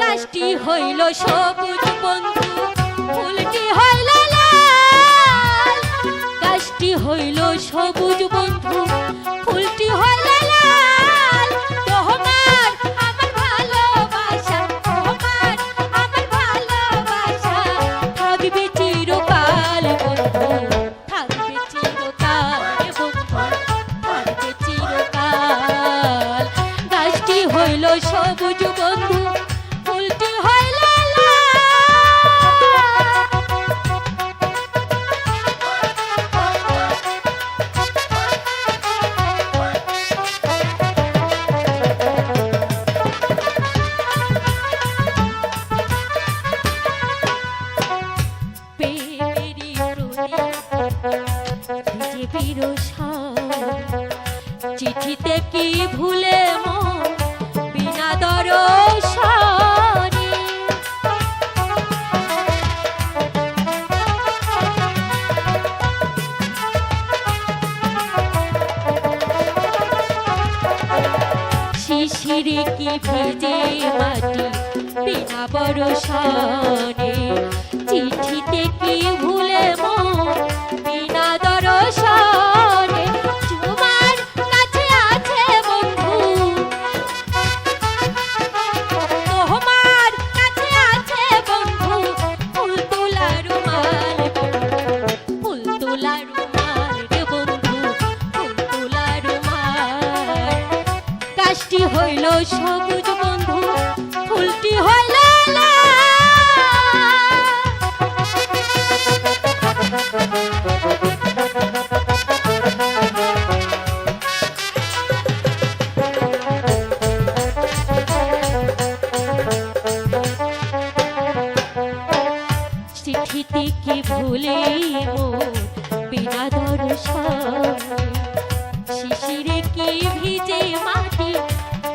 গাছটি হইল সবুজ বন্ধু ফুলটি হইল গাছটি হইল সবুজ বন্ধু ফুলটি ভিজে চিঠিতে কি ভুলে বিনা দরসানি শিশিরে কি ভেজে মাটি? বিনা বরসানে চিঠিতে কি ভুলে গাছটি হইল সবুজ বন্ধু, ফুলটি হইল। চিঠিতে কি ভুলে বিনা দর্শন শিশিরে কি ভিজে মাটি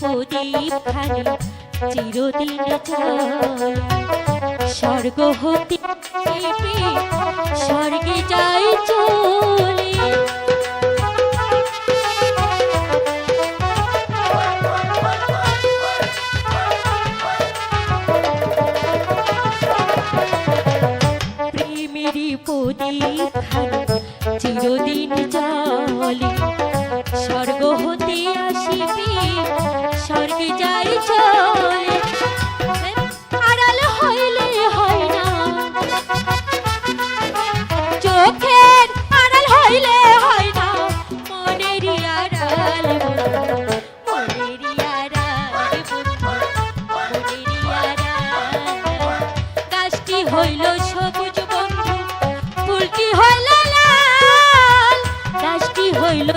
প্রদীপ খানি চিরদিন স্বর্গ হতে স্বর্গে যাই চলে। প্রেমেরই প্রদীপ খানি স্বর্গে আড়াল হইলে হয় না। চোখের আড়াল হইলে হয় না। গাছটি হইল সবুজ হইল হইল